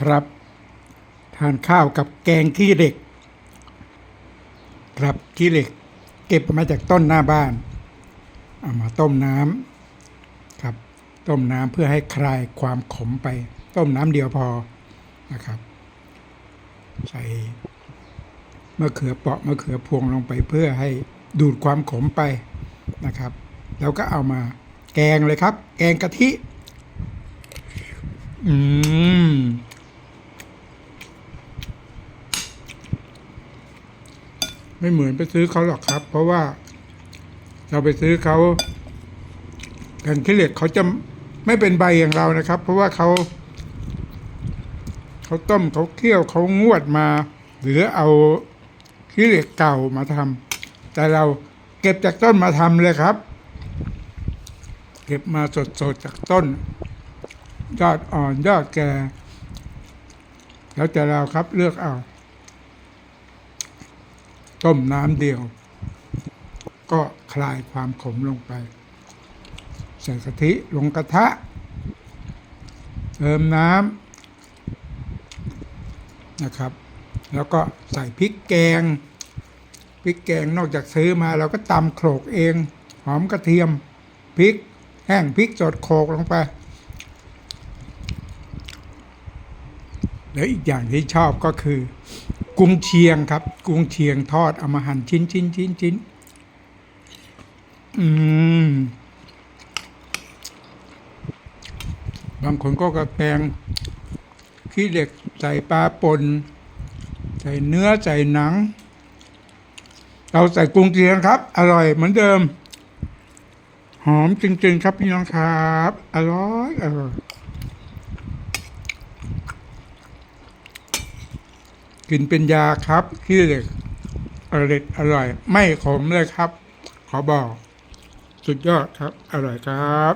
ครับ ทานข้าวกับแกงขี้เหล็ก ครับขี้เหล็ก เก็บมาจากต้นหน้าบ้าน เอามาต้มน้ำครับ ต้มน้ำเพื่อให้คลายความขมไป ต้มน้ำเดียวพอนะครับ ใส่มะเขือเปาะมะเขือพวงลงไปเพื่อให้ดูดความขมไปนะครับ แล้วก็เอามาแกงเลยครับ แกงกะทิ อืม ไม่เหมือนไปซื้อเขาหรอกครับ เพราะว่าเราไปซื้อเขาแกงขี้เหล็กเขาจะไม่เป็นใบอย่างเรานะครับ เพราะว่าเขาเขาต้มเขาเคี่ยวเขางวดมา หรือเอาขี้เหล็กเก่ามาทำแต่เราเก็บจากต้นมาทำเลยครับ เก็บมาสดๆจากต้น ยอดอ่อนยอดแก่แล้วแต่เราครับเลือกเอา ต้มน้ำเดียว ก็คลายความขมลงไป ใส่กะทิลงกระทะ เติมน้ำนะครับ แล้วก็ใส่พริกแกงพริกแกงนอกจากซื้อมาเราก็ตำโขลกเอง หอมกระเทียมพริกแห้งพริกสดโขลกลงไปแล้วอีกอย่างที่ชอบก็คือ กุ้งเชียงครับ กุ้งเชียงทอดเอามาหั่นชิ้นชิ้นชิ้นชิ้นอืมบางคนก็กระแกงขี้เหล็กใส่ปลาป่นใส่เนื้อใส่หนัง เราใส่กุ้งเชียงครับ อร่อยเหมือนเดิม หอมจริงๆครับพี่น้องครับ อร่อยอร่อย กินเป็นยาครับขี้เหล็กอร่อยอร่อย ไม่ขมเลยครับ ขอบอก สุดยอดครับ อร่อยครับ